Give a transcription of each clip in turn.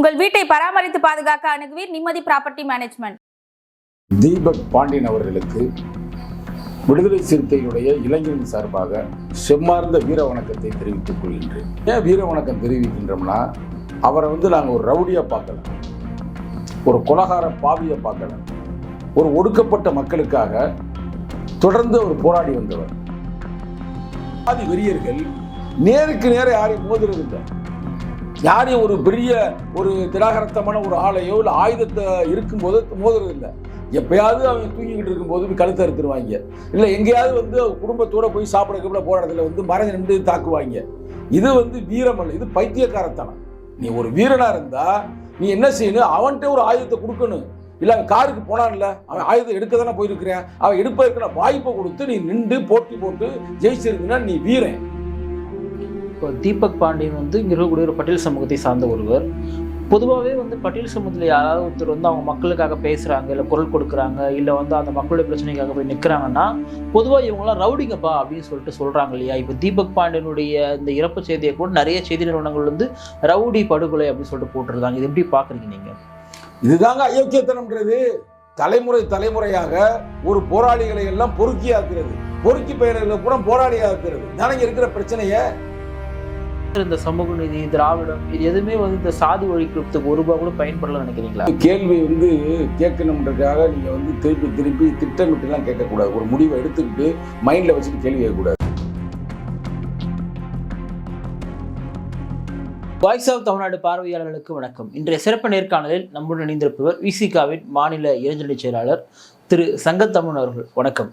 உங்கள் வீட்டை பராமரித்து பாதுகாக்க அணுகுவீர் நிம்மதி ப்ராப்பர்ட்டி மேனேஜ்மெண்ட். தீபக் பாண்டியன் அவர்களுக்கு விடுதலை சிறுத்தைகளுடைய இளைஞரின் சார்பாக செம்மார்ந்த வீர வணக்கத்தை தெரிவித்துக் கொள்கின்றேன். ஏன் வீர வணக்கம் தெரிவிக்கின்றோம்னா அவரை வந்து நாங்கள் ஒரு ரவுடியாக பார்க்கல ஒரு கொலகார பாவியை பார்க்கல ஒரு ஒடுக்கப்பட்ட மக்களுக்காக தொடர்ந்து அவர் போராடி வந்தவர். ஆதி வெறியர்கள் நேருக்கு நேர யாரையும் மோதுறதில்லை யாரையும் ஒரு பெரிய ஒரு திராகரத்தமான ஒரு ஆளையோ இல்லை ஆயுதத்தை இருக்கும்போது மோதுறது இல்லை எப்பயாவது அவன் தூங்கிக்கிட்டு இருக்கும்போது கழுத்தை அறுத்துருவாங்க. இல்லை எங்கேயாவது வந்து குடும்பத்தோடு போய் சாப்பிட கூட போகிற இடத்துல வந்து மறைஞ்சு நின்று தாக்குவாங்க. இது வந்து வீரம் அல்ல இது பைத்தியக்காரத்தனம். நீ ஒரு வீரனாக இருந்தால் நீ என்ன செய்யணும்? அவன்கிட்ட ஒரு ஆயுதத்தை கொடுக்கணும். இல்லை அவன் காருக்கு போனான்ல அவன் ஆயுதம் எடுக்க தானே போயிருக்கிறேன். அவன் எடுப்பதற்கான வாய்ப்பை கொடுத்து நீ நின்று போட்டி போட்டு ஜெயிச்சிருந்தீங்கன்னா நீ வீரன். இப்போ தீபக் பாண்டியன் வந்து இங்கே இருக்கக்கூடிய ஒரு பட்டியல் சமூகத்தை சார்ந்த ஒருவர். பொதுவாகவே வந்து பட்டியல் சமூகத்தில் யாராவது ஒருத்தர் வந்து அவங்க மக்களுக்காக பேசுகிறாங்க இல்லை குரல் கொடுக்குறாங்க இல்லை வந்து அந்த மக்களுடைய பிரச்சனைக்காக போய் நிற்கிறாங்கன்னா பொதுவாக இவங்களாம் ரவுடிங்கப்பா அப்படின்னு சொல்லிட்டு சொல்கிறாங்க இல்லையா? இப்போ தீபக் பாண்டியனுடைய இந்த இறப்பு செய்தியை கூட நிறைய செய்தி நிறுவனங்கள் வந்து ரவுடி படுகொலை அப்படின்னு சொல்லிட்டு போட்டிருந்தாங்க இது எப்படி பார்க்குறீங்க நீங்கள் இதுதாங்க அயோக்கியத்தனம்ன்றது தலைமுறை தலைமுறையாக ஒரு போராளிகளை எல்லாம் பொறுக்கியாக்குறது. பொறுக்கி பெயர்களை கூட போராளியாக்குறது. தானங்க இருக்கிற பிரச்சனையை இந்த சமூக நீதி திராவிடம் இது எதுவுமே வந்து இந்த சாதி ஒழிக்கிறதுக்கு ஒரு ரூபா கூட பயன்படல நினைக்கிறீங்களா? கேள்வி வந்து கேட்கணுன்றதுக்காக நீங்க வந்து திருப்பி திருப்பி திட்டமிட்டுலாம் கேட்கக்கூடாது. ஒரு முடிவை எடுத்துக்கிட்டு மைண்ட்ல வச்சுட்டு கேள்வி கேட்கக்கூடாது. வாய்ஸ் ஆஃப் தமிழ்நாடு பார்வையாளர்களுக்கு வணக்கம். இன்றைய சிறப்பு நேர்காணலில் நம்முடன் இணைந்திருப்பவர் விசிகாவின் மாநில இளைஞரணி செயலாளர் திரு சங்கத்தமிழ் அவர்கள். வணக்கம்.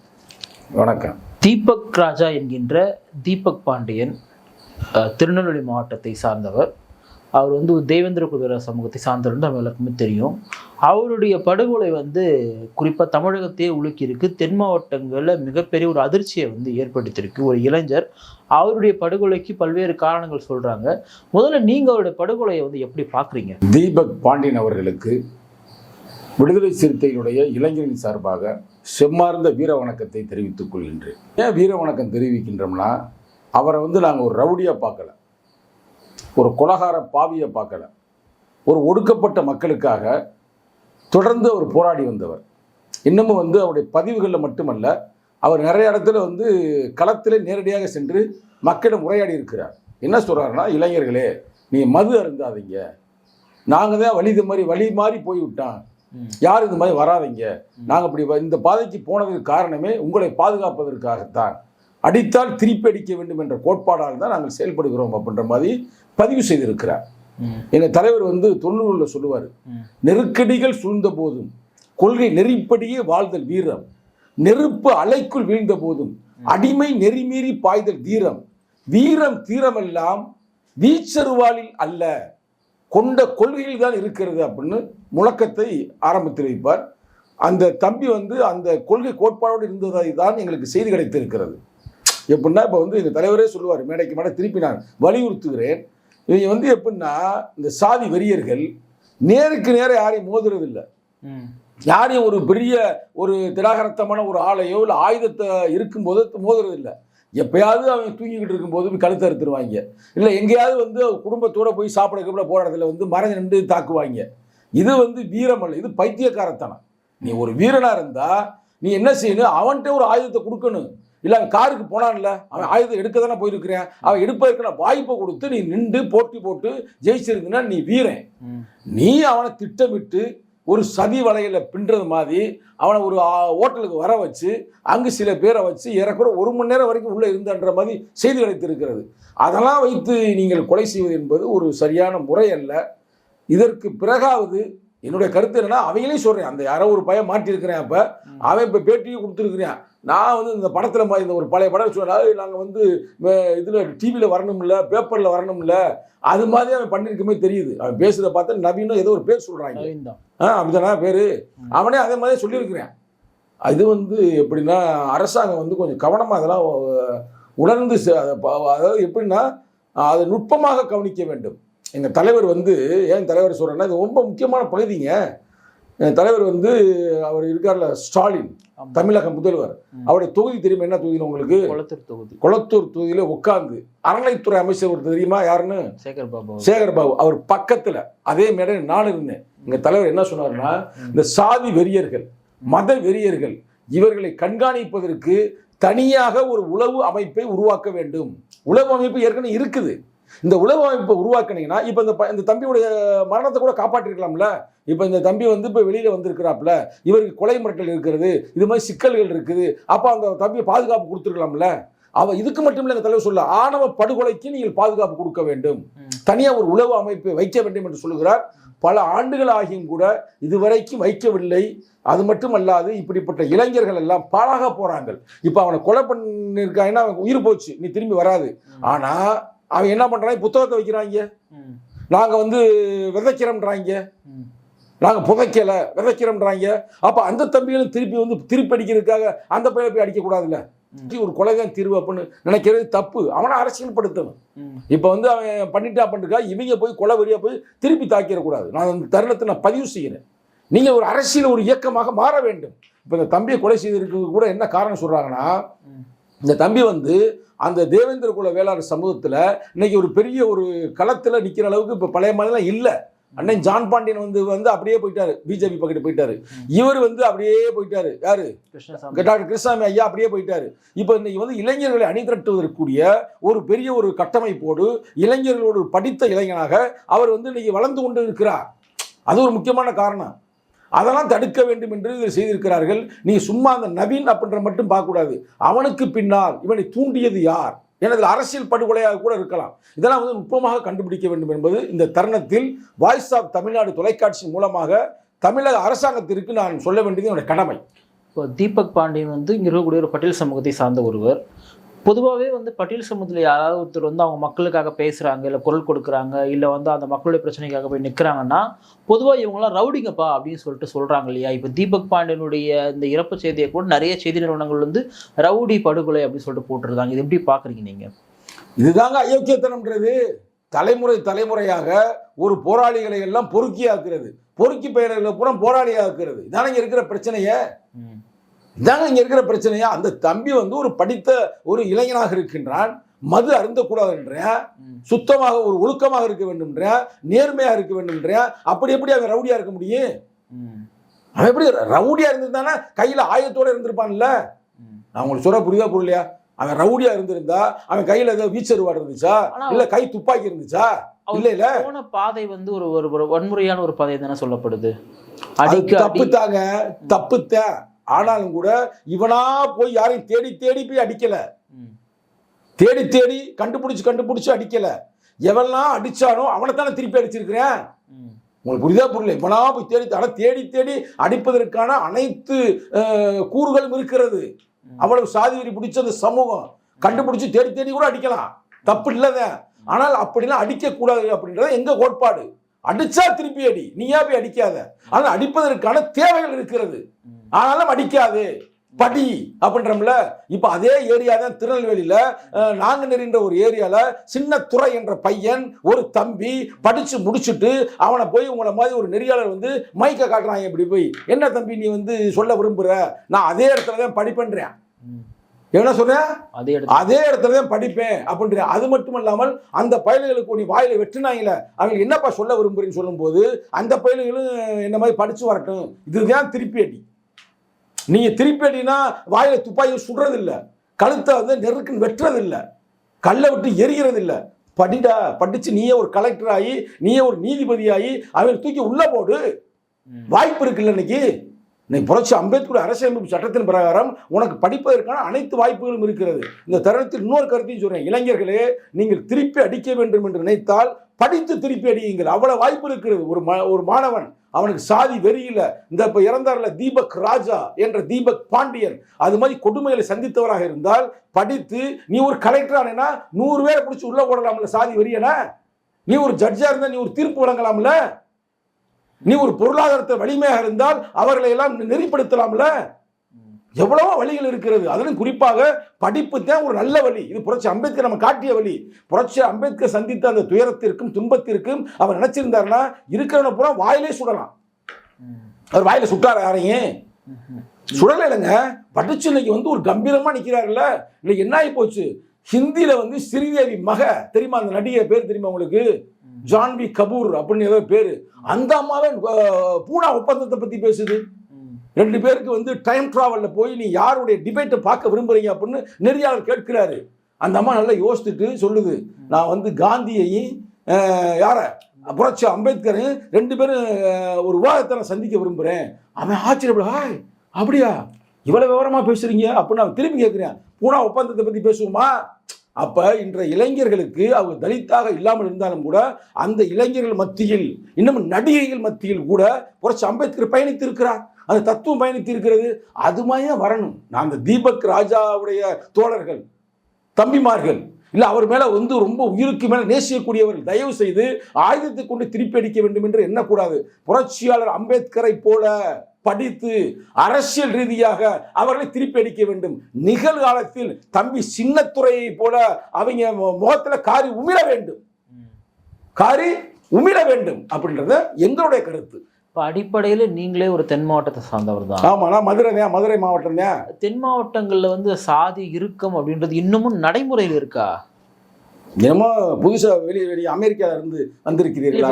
வணக்கம். தீபக் ராஜா என்கின்ற தீபக் பாண்டியன் திருநெல்வேலி மாவட்டத்தை சார்ந்தவர். அவர் வந்து தேவேந்திர குதிரை சமூகத்தை சார்ந்தவர் நம்ம எல்லாருக்குமே தெரியும். அவருடைய படுகொலை வந்து குறிப்பாக தமிழகத்தையே உலுக்கியிருக்கு. தென் மாவட்டங்களில் மிகப்பெரிய ஒரு அதிர்ச்சியை வந்து ஏற்படுத்தியிருக்கு. ஒரு இளைஞர் அவருடைய படுகொலைக்கு பல்வேறு காரணங்கள் சொல்கிறாங்க முதல்ல நீங்கள் அவருடைய படுகொலையை வந்து எப்படி பார்க்குறீங்க தீபக் பாண்டியன் அவர்களுக்கு விடுதலை சிறுத்தையினுடைய இளைஞரின் சார்பாக செம்மார்ந்த வீர வணக்கத்தை தெரிவித்துக் கொள்கின்றேன். ஏன் வீர வணக்கம் தெரிவிக்கின்றோம்னா அவரை வந்து நாங்கள் ஒரு ரவுடியாக பார்க்கல. ஒரு கொலகார பாவியை பார்க்கல. ஒரு ஒடுக்கப்பட்ட மக்களுக்காக தொடர்ந்து அவர் போராடி வந்தவர். இன்னமும் வந்து அவருடைய பதிவுகளில் மட்டுமல்ல அவர் நிறைய இடத்துல வந்து களத்திலே நேரடியாக சென்று மக்களிடம் உரையாடி இருக்கிறார். என்ன சொல்றாருன்னா இளைஞர்களே நீ மது அருந்தாதீங்க. நாங்கள் தான் வழி இது மாதிரி வழி மாறி போய்விட்டான் யாரும் இந்த மாதிரி வராதீங்க. நாங்கள் இப்படி இந்த பாதைக்கு போனதுக்கு காரணமே உங்களை பாதுகாப்பதற்காகத்தான். அடித்தால் திருப்பி அடிக்க வேண்டும் என்ற கோட்பாடால் தான் நாங்கள் செயல்படுகிறோம் அப்படின்ற மாதிரி பதிவு செய்திருக்கிறார். எங்கள் தலைவர் வந்து தொண்ணூறுல சொல்லுவார். நெருக்கடிகள் சூழ்ந்த போதும் கொள்கை நெறிப்படியே வாழ்தல் வீரம் நெருப்பு அலைக்குள் வீழ்ந்த போதும் அடிமை நெறிமீறி பாய்தல் தீரம் வீரம் தீரமெல்லாம் வீச்சருவாளில் அல்ல கொண்ட கொள்கையில் தான் இருக்கிறது அப்படின்னு முழக்கத்தை ஆரம்பித்து வைப்பார். அந்த தம்பி வந்து அந்த கொள்கை கோட்பாடோடு இருந்ததை தான் எங்களுக்கு செய்தி கிடைத்திருக்கிறது. எப்படின்னா இப்போ வந்து எங்கள் தலைவரே சொல்லுவார் மேடைக்கு மேடை திருப்பி நான் வலியுறுத்துகிறேன். இவங்க வந்து எப்படின்னா இந்த சாதி வெறியர்கள் நேருக்கு நேர யாரையும் மோதுறதில்லை. யாரையும் ஒரு பெரிய ஒரு திராகரத்தமான ஒரு ஆளையோ இல்லை ஆயுதத்தை இருக்கும்போது மோதுறது இல்லை எப்பயாவது அவன் தூங்கிக்கிட்டு இருக்கும்போது கழுத்தை அறுத்துருவாங்க. இல்லை எங்கேயாவது வந்து அவங்க குடும்பத்தோட போய் சாப்பிட கூட போகிற இடத்துல வந்து மறைஞ்சு நின்று தாக்குவாங்க. இது வந்து வீரம் அல்ல இது பைத்தியக்காரத்தனம். நீ ஒரு வீரனா இருந்தா நீ என்ன செய்யணும்? அவன்கிட்ட ஒரு ஆயுதத்தை கொடுக்கணும். இல்லை அவன் காருக்கு போனான்ல அவன் ஆயுதம் எடுக்க தானே போயிருக்கிறேன். அவன் எடுப்பதற்கான வாய்ப்பை கொடுத்து நீ நின்று போட்டி போட்டு ஜெயிச்சிருந்தீங்கன்னா நீ வீரன். நீ அவனை திட்டமிட்டு ஒரு சதி வலையில பின்றது மாதிரி அவனை ஒரு ஹோட்டலுக்கு வர வச்சு அங்கு சில பேரை வச்சு ஏறக்குறை ஒரு மணி நேரம் வரைக்கும் உள்ளே இருந்தன்ற மாதிரி செய்தி கிடைத்திருக்கிறது அதெல்லாம் வைத்து நீங்கள் கொலை செய்வது என்பது ஒரு சரியான முறை அல்ல. இதற்கு பிறகாவது என்னுடைய கருத்து என்னன்னா அவங்களையும் சொல்றேன் அந்த யாரோ ஒரு பையன் மாட்டியிருக்கிறேன் அப்ப. அவன் இப்போ பேட்டியும் கொடுத்துருக்கிறேன். நான் வந்து இந்த படத்துல மா- இந்த ஒரு பழைய படம் சொன்னேன் நாங்கள் வந்து இதுல டிவியில் வரணும்ல பேப்பர்ல வரணும்ல அது மாதிரி அவன் பண்ணியிருக்கமே தெரியுது. அவன் பேசுறத பார்த்தா நவீனம் ஏதோ ஒரு பேர் தான் ஆ அப்படிதானா பேரு. அவனே அதே மாதிரி சொல்லியிருக்கிறேன். அது வந்து எப்படின்னா அரசாங்கம் வந்து கொஞ்சம் கவனமாக அதெல்லாம் உணர்ந்து அதாவது எப்படின்னா அதை நுட்பமாக கவனிக்க வேண்டும். எங்கள் தலைவர் வந்து ஏன் தலைவர் சொல்கிறேன்னா இது ரொம்ப முக்கியமான பகுதிங்க. தலைவர் வந்து அவர் இருக்கார்ல ஸ்டாலின். தமிழக முதல்வர். அவருடைய தொகுதி தெரியுமா? என்ன தொகுதி உங்களுக்கு? கொளத்தூர் தொகுதி. குளத்தூர் தொகுதியில உட்கார்ந்து அறநிலைத்துறை அமைச்சர் ஒரு தெரியுமா? யாருன்னு? சேகர் பாபு. அவர். சேகர் பாபு. அவர் பக்கத்துல அதே மேடையில் நான் இருந்தேன். எங்க தலைவர் என்ன சொன்னாருன்னா இந்த சாதி வெறியர்கள் மத வெறியர்கள் இவர்களை கண்காணிப்பதற்கு தனியாக ஒரு உளவு அமைப்பை உருவாக்க வேண்டும். உளவு அமைப்பு ஏற்கனவே இருக்குது. இந்த உளவு அமைப்பை உருவாக்குனீங்கன்னா இப்போ இந்த இந்த தம்பியுடைய மரணத்தை கூட காப்பாற்றிருக்கலாம்ல? இப்போ இந்த தம்பி வந்து இப்போ வெளியில வந்திருக்கிறாப்புல இவருக்கு கொலை மிரட்டல் இருக்கிறது இது மாதிரி சிக்கல்கள் இருக்குது அப்போ அந்த தம்பியை பாதுகாப்பு கொடுத்துருக்கலாம்ல? அவ இதுக்கு மட்டும் இல்லை தலைவர் சொல்ல ஆணவ படுகொலைக்கு நீங்கள் பாதுகாப்பு கொடுக்க வேண்டும். ம். தனியா ஒரு உளவு அமைப்பை வைக்க வேண்டும் என்று சொல்லுகிறார். பல ஆண்டுகள் ஆகியும் கூட இதுவரைக்கும் வைக்கவில்லை. அது மட்டுமல்லாது இப்படிப்பட்ட இளைஞர்கள் எல்லாம் பாழாக போறாங்க. இப்போ அவனை கொலை பண்ணிருக்காங்கன்னா அவன் உயிர் போச்சு நீ திரும்பி வராது. ம். அவன் என்ன பண்றான் புத்தகத்தை வைக்கிறாங்க ம். நாங்க வந்து விதைக்கிறோம்ன்றாங்க ம். நாங்க புதைக்கல விதைக்கிறோம்ன்றாங்க அப்ப அந்த தம்பிகளும் திருப்பி வந்து திருப்பி அடிக்கிறதுக்காக அந்த பையனை போய் அடிக்க கூடாதுல்ல ம். ஒரு கொலைதான் தீர்வு அப்படின்னு நினைக்கிறது தப்பு அவனை அரசியல்படுத்தணும் ம். இப்போ வந்து அவன் பண்ணிட்டா பண்ணிருக்கா இவங்க போய் கொலை வெறியா போய் திருப்பி தாக்கிடக்கூடாது நான் அந்த தருணத்தை நான் பதிவு செய்கிறேன் நீங்கள் ஒரு அரசியல் ஒரு இயக்கமாக மாற வேண்டும் இப்போ இந்த தம்பியை கொலை செய்திருக்கு கூட என்ன காரணம் சொல்றாங்கன்னா ம். இந்த தம்பி வந்து அந்த தேவேந்திர குல வேளாண் சமூகத்தில் இன்னைக்கு ஒரு பெரிய ஒரு களத்தில் நிற்கிற அளவுக்கு இப்போ பழைய மாதிரிலாம் இல்லை. அண்ணன் ஜான் பாண்டியன் வந்து வந்து அப்படியே போயிட்டாரு. பிஜேபி பக்கத்து போயிட்டாரு. இவர் வந்து அப்படியே போயிட்டாரு. யாரு? டாக்டர் கிருஷ்ணசாமி ஐயா அப்படியே போயிட்டாரு. இப்போ இன்னைக்கு வந்து இளைஞர்களை அணிதிரட்டுவதற்குரிய ஒரு பெரிய ஒரு கட்டமைப்போடு இளைஞர்களோடு படித்த இளைஞனாக அவர் வந்து இன்னைக்கு வளர்ந்து கொண்டு இருக்கிறார் அது ஒரு முக்கியமான காரணம். அதெல்லாம் தடுக்க வேண்டும் என்று இதில் செய்திருக்கிறார்கள். நீ சும்மா அந்த நவீன் அப்படின்ற மட்டும் பார்க்கக்கூடாது. அவனுக்கு பின்னால் இவனை தூண்டியது யார்? எனது அரசியல் படுகொலையாக கூட இருக்கலாம். இதெல்லாம் வந்து நுட்பமாக கண்டுபிடிக்க வேண்டும் என்பது இந்த தருணத்தில் வாய்ஸ் ஆஃப் தமிழ்நாடு தொலைக்காட்சி மூலமாக தமிழக அரசாங்கத்திற்கு நான் சொல்ல வேண்டியது என்னுடைய கடமை. இப்போ தீபக் பாண்டியன் வந்து இங்கே இருக்கக்கூடிய ஒரு பட்டியல் சமூகத்தை சார்ந்த ஒருவர். பொதுவாகவே வந்து பட்டியல் சமூகத்தில் யாராவது ஒருத்தர் வந்து அவங்க மக்களுக்காக பேசுகிறாங்க இல்லை குரல் கொடுக்குறாங்க இல்லை வந்து அந்த மக்களுடைய பிரச்சனைக்காக போய் நிற்கிறாங்கன்னா பொதுவாக இவங்களாம் ரவுடிங்கப்பா அப்படின்னு சொல்லிட்டு சொல்கிறாங்க இல்லையா? இப்போ தீபக் பாண்டியனுடைய இந்த இறப்பு செய்தியை கூட நிறைய செய்தி நிறுவனங்கள் வந்து ரவுடி படுகொலை அப்படின்னு சொல்லிட்டு போட்டிருந்தாங்க இது எப்படி பார்க்குறீங்க நீங்கள் இதுதாங்க அயோக்கியத்தனம்ன்றது. தலைமுறை தலைமுறையாக ஒரு போராளிகளை எல்லாம் பொறுக்கியாக்குறது. பொறுக்கி பெயர்களை பூரா போராளியாக்குறது. இதானே இங்க இருக்கிற பிரச்சனையே. இதாங்க இங்க இருக்கிற பிரச்சனையா? அந்த தம்பி வந்து ஒரு படித்த ஒரு இளைஞனாக இருக்கின்றான். மது அருந்தக்கூடாது என்றேன் சுத்தமாக ஒரு ஒழுக்கமாக இருக்க வேண்டும்ன்றேன் நேர்மையா இருக்க வேண்டும்ன்றேன் அப்படி எப்படி அவன் ரவுடியா இருக்க முடியும்? அவன் எப்படி ரவுடியா இருந்திருந்தானா? கையில ஆயத்தோட இருந்திருப்பான்ல. நான் உங்களுக்கு சொல்ல புரியுதா புரியலையா? அவன் ரவுடியா இருந்திருந்தா அவன் கையில ஏதோ வீச்சருவாடு இருந்துச்சா? இல்ல கை துப்பாக்கி இருந்துச்சா? இல்ல இல்ல. போன பாதை வந்து ஒரு ஒரு வன்முறையான ஒரு பாதை தானே சொல்லப்படுது. தப்பு தாங்க தப்புத்தான். ஆனாலும் கூட இவனா போய் யாரையும் தேடி தேடி போய் அடிக்கல. தேடி தேடி கண்டுபிடிச்சு கண்டுபிடிச்சு அடிக்கல. எவன்லாம் அடிச்சானோ அவனை தானே திருப்பி அடிச்சிருக்கிறேன். உங்களுக்கு புரியுதா புரியல? இவனா போய் தேடி ஆனா தேடி தேடி அடிப்பதற்கான அனைத்து கூறுகளும் இருக்கிறது. அவ்வளவு சாதி வெறி பிடிச்ச அந்த சமூகம். கண்டுபிடிச்சு தேடி தேடி கூட அடிக்கலாம். தப்பு இல்லதான் ஆனால் அப்படிலாம் அடிக்கக்கூடாது அப்படின்றது எங்க கோட்பாடு? அடிச்சா திருப்பி அடி. நீயா போய் அடிக்காத. ஆனால் அடிப்பதற்கான தேவைகள் இருக்கிறது. ஆனாலும் அடிக்காது. படி அப்படின்றோம்ல. இப்போ அதே ஏரியா தான் திருநெல்வேலியில நாங்குநெறின்ற ஒரு ஏரியால சின்ன துறை என்ற பையன் ஒரு தம்பி படிச்சு முடிச்சுட்டு அவனை போய் உங்களை மாதிரி ஒரு நெறியாளர் வந்து மைக்க காட்டுறாங்க இப்படி போய். என்ன தம்பி நீ வந்து சொல்ல விரும்புற? நான் அதே இடத்துல தான் படிப்பேன்றேன். என்ன சொன்னேன் அதே இடத்துல. அதே இடத்துல தான் படிப்பேன் அப்படின்ற அது மட்டும் இல்லாமல் அந்த பயல்களுக்கு நீ வாயில வெட்டினாங்களே அவங்க என்னப்பா சொல்ல விரும்புறீன்னு சொல்லும்போது அந்த பயல்களும் என்ன மாதிரி படிச்சு வரட்டும். இதுதான் திருப்பி அடி. நீங்க திருப்பி அடினா வாயில துப்பாக்கி சுடுறது இல்ல கழுத்தை வந்து நெருக்குன்னு வெட்டுறது இல்ல கல்லை விட்டு எரிகிறது இல்ல படிடா படிச்சு நீயே ஒரு கலெக்டர் ஆகி நீயே ஒரு நீதிபதி ஆகி அவன் தூக்கி உள்ள போடு. வாய்ப்பு இருக்குல்ல இன்னைக்கு? இன்னைக்கு புரட்சி அம்பேத்கர் அரசியலமைப்பு சட்டத்தின் பிரகாரம் உனக்கு படிப்பதற்கான அனைத்து வாய்ப்புகளும் இருக்கிறது. இந்த தருணத்தில் இன்னொரு கருத்தையும் சொல்றேன். இளைஞர்களே நீங்கள் திருப்பி அடிக்க வேண்டும் என்று நினைத்தால் படித்து திருப்பி அடியுங்கள். அவ்வளவு வாய்ப்பு இருக்கிறது. ஒரு ஒரு மாணவன் அவனுக்கு சாதி வெறியில இந்த இப்ப இறந்தார்ல தீபக் ராஜா என்ற தீபக் பாண்டியன் அது மாதிரி கொடுமைகளை சந்தித்தவராக இருந்தால் படித்து நீ ஒரு கலெக்டர் ஆனேன்னா நூறு பேரை பிடிச்சி உள்ள போடலாம்ல சாதி வெறியன நீ ஒரு ஜட்ஜா இருந்தா நீ ஒரு தீர்ப்பு வழங்கலாம்ல? நீ ஒரு பொருளாதாரத்தை வலிமையாக இருந்தால் அவர்களை எல்லாம் நெறிப்படுத்தலாம்ல? எவ்வளவோ வழிகள் இருக்கிறது. அதிலும் குறிப்பாக படிப்பு தான் ஒரு நல்ல வழி. இது புரட்சி அம்பேத்கர் நம்ம காட்டிய வழி. புரட்சி அம்பேத்கர் சந்தித்த அந்த துயரத்திற்கும் துன்பத்திற்கும் அவர் நினைச்சிருந்தாருன்னா இருக்கிறவன பூரா வாயிலே சுடலாம். அவர் வாயில சுட்டார யாரையும்? சுடலை இல்லைங்க. வடச்சென்னைக்கு வந்து ஒரு கம்பீரமா நிக்கிறாருல்ல. இல்லை என்ன ஆகி போச்சு? ஹிந்தியில வந்து ஸ்ரீதேவி மக தெரியுமா? அந்த நடிகை பேர் தெரியுமா உங்களுக்கு? ஜான்வி கபூர் அப்படின்னு ஏதோ பேரு. அந்த அம்மாவே பூனா ஒப்பந்தத்தை பத்தி பேசுது. ரெண்டு பேருக்கு வந்து டைம் ட்ராவலில் போய் நீ யாருடைய டிபேட்டை பார்க்க விரும்புகிறீங்க அப்படின்னு நெறியாளர் கேட்கிறாரு. அந்த அம்மா நல்லா யோசிச்சுட்டு சொல்லுது. நான் வந்து காந்தியையும் யாரை? புரட்சி அம்பேத்கரையும் ரெண்டு பேரும் ஒரு விவாதத்தை நான் சந்திக்க விரும்புகிறேன் அவன் ஆச்சரியப்பட ஹாய் அப்படியா? இவ்வளோ விவரமாக பேசுறீங்க? அப்படின்னு நான் திரும்பி கேட்குறேன். பூனா ஒப்பந்தத்தை பற்றி பேசுவோமா? அப்போ இன்றைய இளைஞர்களுக்கு அவங்க தலித்தாக இல்லாமல் இருந்தாலும் கூட அந்த இளைஞர்கள் மத்தியில் இன்னும் நடிகைகள் மத்தியில் கூட புரட்சி அம்பேத்கர் பயணித்திருக்கிறார். அந்த தத்துவம் பயணித்து இருக்கிறது அது மாதிரியே வரணும். நான் அந்த தீபக் ராஜாவுடைய தோழர்கள் தம்பிமார்கள் இல்லை அவர் மேலே வந்து ரொம்ப உயிருக்கு மேலே நேசிக்கக்கூடியவர்கள் தயவு செய்து ஆயுதத்தை கொண்டு திருப்பி அடிக்க வேண்டும் என்று எண்ணக்கூடாது. புரட்சியாளர் அம்பேத்கரை போல படித்து அரசியல் ரீதியாக அவர்களை திருப்பி அடிக்க வேண்டும். நிகழ்காலத்தில் தம்பி சின்னத்துறையை போல அவங்க முகத்துல காரி உமிழ வேண்டும். காரி உமிழ வேண்டும் அப்படின்றது எங்களுடைய கருத்து. இப்போ அடிப்படையில் நீங்களே ஒரு தென் மாவட்டத்தை சார்ந்தவர் தான் ஆமா நான் மதுரை தான் மதுரை மாவட்டம் தான் தென் மாவட்டங்களில் வந்து சாதி இறுக்கம் அப்படின்றது இன்னமும் நடைமுறையில் இருக்கா? என்னமோ புதுசா வெளியே வெளியே அமெரிக்கால இருந்து வந்திருக்கிறீர்களா?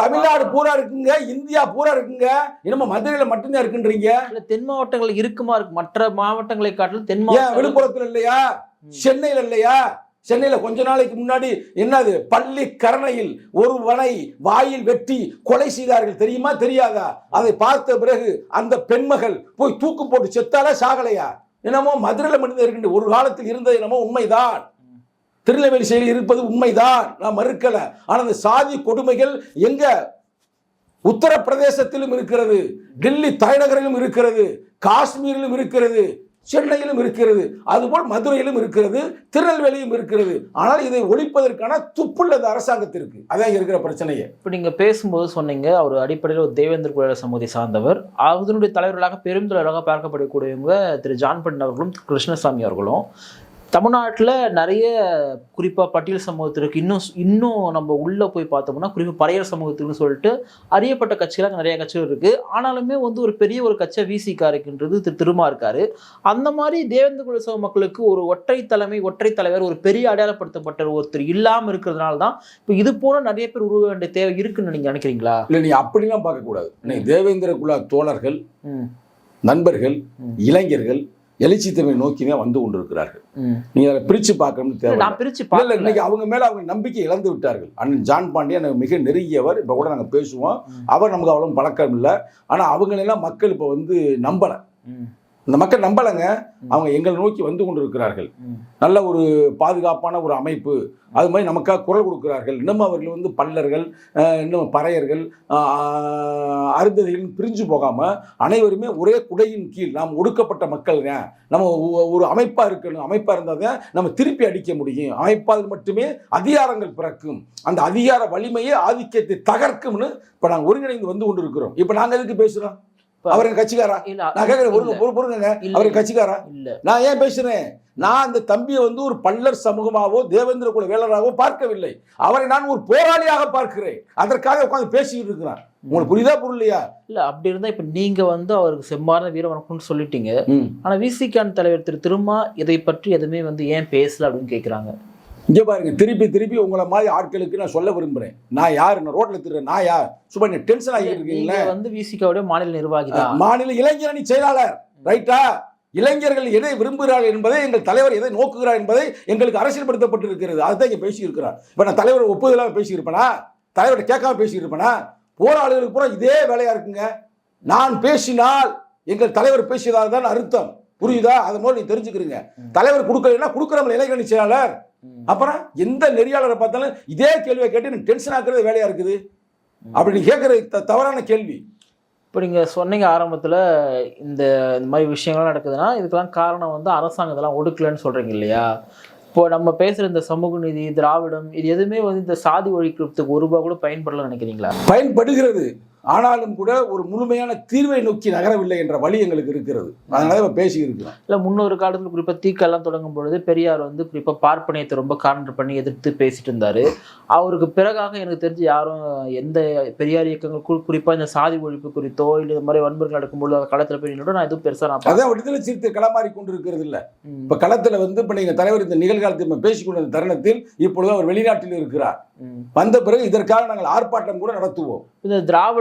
தமிழ்நாடு பூரா இருக்குங்க இந்தியா பூரா இருக்குங்க. என்னமோ மதுரையில மட்டும்தான் இருக்குன்றீங்க. தென் மாவட்டங்கள் இருக்குமா இருக்கு? மற்ற மாவட்டங்களை காட்டிலும் தென் மாவட்டம் விழுப்புரத்துல இல்லையா? சென்னையில இல்லையா? சென்னையில கொஞ்ச நாளைக்கு முன்னாடி என்னது? பள்ளி கரணையில் ஒரு வனை வாயில் வெட்டி கொலை செய்தார்கள். தெரியுமா? தெரியாதா? அதை பார்த்த பிறகு அந்த பெண்மகள் போய் தூக்கு போட்டு செத்தாலா சாகலையா? என்னமோ மதுரையில மட்டும்தான் இருக்கின்ற ஒரு காலத்தில் இருந்தது. என்னமோ உண்மைதான். திருநெல்வேலி செயலில் இருப்பது உண்மைதான். நான் மறுக்கல. ஆனால் அந்த சாதி கொடுமைகள் எங்க? உத்தரப்பிரதேசத்திலும் இருக்கிறது. டெல்லி தலைநகரிலும் இருக்கிறது. காஷ்மீரிலும் இருக்கிறது. சென்னையிலும் இருக்கிறது. அதுபோல் மதுரையிலும் இருக்கிறது. திருநெல்வேலியும் இருக்கிறது. ஆனால் இதை ஒழிப்பதற்கான துப்புள்ளது அரசாங்கத்திற்கு. அதான் இருக்கிற பிரச்சனையே. இப்போ நீங்கள் பேசும்போது சொன்னீங்க. அவர் அடிப்படையில் ஒரு தேவேந்திர குழல சமூகத்தை சார்ந்தவர். அதனுடைய தலைவர்களாக பெரும் தலைவராக பார்க்கப்படக்கூடியவங்க திரு ஜான் அவர்களும் கிருஷ்ணசாமி அவர்களும். தமிழ்நாட்டில் நிறைய குறிப்பாக பட்டியல் சமூகத்திற்கு இன்னும் இன்னும் நம்ம உள்ளே போய் பார்த்தோம்னா குறிப்பாக பறையர் சமூகத்துக்குன்னு சொல்லிட்டு அறியப்பட்ட கட்சிகளாக நிறைய கட்சிகள் இருக்குது ஆனாலுமே வந்து ஒரு பெரிய ஒரு கட்சியாக விசிகா இருக்கின்றது திரு திருமா இருக்காரு. அந்த மாதிரி தேவேந்திர குல சமூக மக்களுக்கு ஒரு ஒற்றை தலைமை ஒற்றை தலைவர் ஒரு பெரிய அடையாளப்படுத்தப்பட்ட ஒருத்தர் இல்லாமல் இருக்கிறதுனால தான் இப்போ இது போல நிறைய பேர் உருவ வேண்டிய தேவை இருக்குன்னு நீங்க நினைக்கிறீங்களா? இல்லை நீ அப்படிலாம் பார்க்கக்கூடாது. இன்னைக்கு தேவேந்திர குல தோழர்கள் நண்பர்கள். இளைஞர்கள் எழுச்சி தமிழை நோக்கி தான் வந்து கொண்டிருக்கிறார்கள். ம். நீங்க அதை பிரிச்சு பார்க்கணும்னு தேவை நான் பிரிச்சு இல்ல, இன்னைக்கு அவங்க மேல அவங்க நம்பிக்கை இழந்து விட்டார்கள். அண்ணன் ஜான் பாண்டியன் மிக நெருங்கியவர். இப்ப கூட நாங்க பேசுவோம். அவர் நமக்கு அவ்வளவு பழக்கம் இல்லை. ஆனா அவங்களெல்லாம் மக்கள் இப்ப வந்து நம்பல. இந்த மக்கள் நம்பலைங்க. அவங்க எங்களை நோக்கி வந்து கொண்டிருக்கிறார்கள். நல்ல ஒரு பாதுகாப்பான ஒரு அமைப்பு. அது மாதிரி நமக்காக குரல் கொடுக்கிறார்கள். இன்னும் அவர்கள் வந்து பல்லர்கள் இன்னும் பறையர்கள் அருந்ததிகள் பிரிஞ்சு போகாம அனைவருமே ஒரே குடையின் கீழ் நாம் ஒடுக்கப்பட்ட மக்கள்ங்க. நம்ம ஒரு அமைப்பா இருக்கணும். அமைப்பா இருந்தால் தான் நம்ம திருப்பி அடிக்க முடியும். அமைப்பால் மட்டுமே அதிகாரங்கள் பிறக்கும். அந்த அதிகார வலிமையே ஆதிக்கத்தை தகர்க்கும்னு இப்ப நாங்க ஒருங்கிணைந்து வந்து கொண்டிருக்கிறோம். இப்ப நாங்க எதுக்கு பேசுறோம்? அவர் கட்சிக்காரா நான் கேட்கிறேன் பொறுங்க பொறு- பொறுங்க அவர் கட்சிக்காரா இல்ல. நான் ஏன் பேசுறேன்? நான் அந்த தம்பியை வந்து ஒரு பல்லர் சமூகமாவோ தேவேந்திர குல வேலராகவோ பார்க்கவில்லை. அவரை நான் ஒரு போராளியாக பார்க்கிறேன். அதற்காக உட்கார்ந்து பேசிக்கிட்டு இருக்கிறான் உங்களுக்கு புரியுதா புரியலையா? இல்ல அப்படி இருந்தா இப்ப நீங்க வந்து அவருக்கு செம்மார்ந்த வீர வணக்கம்னு சொல்லிட்டீங்க. ஆனா விசிகான் தலைவர் திரு திருமா இதை பற்றி எதுவுமே வந்து ஏன் பேசல அப்படின்னு கேக்குறாங்க. இங்க பாருங்க திருப்பி திருப்பி உங்களை மாதிரி ஆட்களுக்கு நான் சொல்ல விரும்புறேன். நான் யார்? நான் ரோட்ல திருறேன் நான் யார்? சும்மா நீ டென்ஷன் ஆகிட்டு இருக்கீங்களே வந்து விசிகாவுடைய மாநில நிர்வாகி மாநில இளைஞரணி செயலாளர். ரைட்டா இளைஞர்கள் எதை விரும்புகிறார்கள் என்பதை எங்கள் தலைவர் எதை நோக்குகிறார் என்பதை எங்களுக்கு அரசியல்படுத்தப்பட்டிருக்கிறது. அதுதான் இங்க பேசியிருக்கிறார். இப்ப நான் தலைவர் ஒப்புதலாக பேசியிருப்பேனா? தலைவர்கிட்ட கேட்காம பேசியிருப்பேனா? போராளிகளுக்கு பூரா இதே வேலையா இருக்குங்க. நான் பேசினால் எங்கள் தலைவர் பேசியதாக தான் அர்த்தம். புரியுதா? அதை முதல்ல நீ தெரிஞ்சுக்கிறீங்க. தலைவர் கொடுக்கலைன்னா கொடுக்குறவங்க இளைஞரணி செயலாளர். அப்புறம் எந்த நெறியாளரை பார்த்தாலும் இதே கேள்வியை கேட்டு எனக்கு டென்ஷன் ஆக்குறது வேலையா இருக்குது? அப்படி த- தவறான கேள்வி. இப்போ நீங்க சொன்னீங்க ஆரம்பத்துல இந்த இந்த மாதிரி விஷயங்கள்லாம் நடக்குதுன்னா இதுக்கெல்லாம் காரணம் வந்து அரசாங்கம் இதெல்லாம் ஒடுக்கலைன்னு சொல்றீங்க இல்லையா? இப்போ நம்ம பேசுற இந்த சமூக நீதி திராவிடம் இது எதுவுமே வந்து இந்த சாதி ஒழிக்கிறதுக்கு ஒரு ரூபா கூட பயன்படலன்னு நினைக்கிறீங்களா? பயன்படுகிறது. ஆனாலும் கூட ஒரு முழுமையான தீர்வை நோக்கி நகரவில்லை என்ற வழி எங்களுக்கு இருக்கிறது. அதனால இப்ப பேசி இருக்கிறோம் இல்லை முன்னொரு காலத்தில் குறிப்பாக தீக்கெல்லாம் தொடங்கும் பொழுது பெரியார் வந்து குறிப்பாக பார்ப்பனியத்தை ரொம்ப கான்டர் பண்ணி எதிர்த்து பேசிட்டு இருந்தாரு. அவருக்கு பிறகாக எனக்கு தெரிஞ்சு யாரும் எந்த பெரியார் இயக்கங்கள் குறி- குறிப்பா இந்த சாதி ஒழிப்பு குறித்தோ இல்லை இந்த மாதிரி வன்முறைகள் நடக்கும்போது அந்த களத்தில் போய் நான் எதுவும் பெருசா நான் அதான் விடுதலை சிறுத்தை களமாறி கொண்டு இருக்கிறது இல்ல. இப்ப களத்துல வந்து இப்ப நீங்க தலைவர் இந்த நிகழ்காலத்தில் நம்ம பேசிக் கொண்ட தருணத்தில் இப்பொழுது அவர் வெளிநாட்டில் இருக்கிறார். வந்த பிறகு இதற்காக நாங்கள் ஆர்ப்பாட்டம் கூட நடத்துவோம். இந்த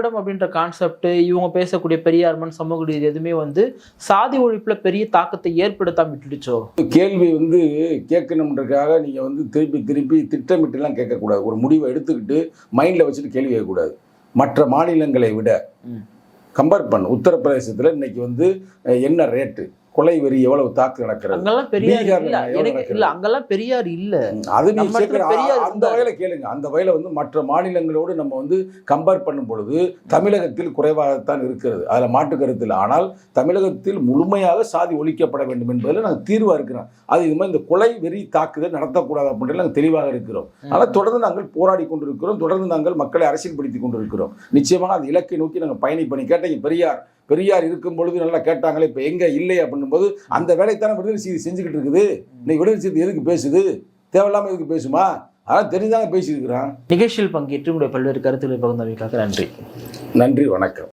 திராவிடம் அப்படின்ற கான்செப்ட் இவங்க பேசக்கூடிய பெரியார்மன் சமூக நீதி எதுவுமே வந்து சாதி ஒழிப்புல பெரிய தாக்கத்தை ஏற்படுத்தாம விட்டுடுச்சோ? கேள்வி வந்து கேட்கணுன்றதுக்காக நீங்க வந்து திருப்பி திருப்பி திட்டமிட்டுலாம் கேட்கக்கூடாது. ஒரு முடிவை எடுத்துக்கிட்டு மைண்ட்ல வச்சுட்டு கேள்வி கேட்கக்கூடாது. மற்ற மாநிலங்களை விட. கம்பேர் பண்ண. உத்தரப்பிரதேசத்துல இன்னைக்கு வந்து என்ன ரேட்டு கொலை வெறி எவ்வளவு தாக்கு நடக்கிறது? அங்கெல்லாம் பெரியார் இல்ல. அங்கெல்லாம் பெரியார் இல்ல. அது நீ பெரியார் அந்த. வகையில கேளுங்க. அந்த வகையில வந்து மற்ற மாநிலங்களோடு நம்ம வந்து கம்பேர் பண்ணும் பொழுது தமிழகத்தில் குறைவாகத்தான் இருக்கிறது. அதுல மாற்று கருத்து இல்லை. ஆனால் தமிழகத்தில் முழுமையாக சாதி ஒழிக்கப்பட வேண்டும் என்பதில் நாங்கள் தீர்வா இருக்கிறோம். அது இது மாதிரி இந்த கொலை வெறி தாக்குதல் நடத்தக்கூடாது அப்படின்றது நாங்கள் தெளிவாக இருக்கிறோம். ஆனால் தொடர்ந்து நாங்கள் போராடி கொண்டிருக்கிறோம். தொடர்ந்து நாங்கள் மக்களை அரசியல்படுத்தி கொண்டிருக்கிறோம். நிச்சயமாக அந்த இலக்கை நோக்கி நாங்கள் பயணிப்பணி. கேட்டீங்க பெரியார். பெரியார் இருக்கும் பொழுது நல்லா கேட்டாங்களே இப்போ எங்க இல்லை? அப்படின்னும் போது அந்த வேலைத்தானே விடுதலை செய்தி செஞ்சுக்கிட்டு இருக்குது. இன்னைக்கு விடுதலை செய்தி எதுக்கு பேசுது? தேவையில்லாம எதுக்கு பேசுமா? அதெல்லாம் தெரிஞ்சாங்க பேசியிருக்கிறான். நிகழ்ச்சியில் பங்கேற்று உங்களுடைய பல்வேறு கருத்துக்களை பகிர்ந்தமைக்காக நன்றி. நன்றி வணக்கம்.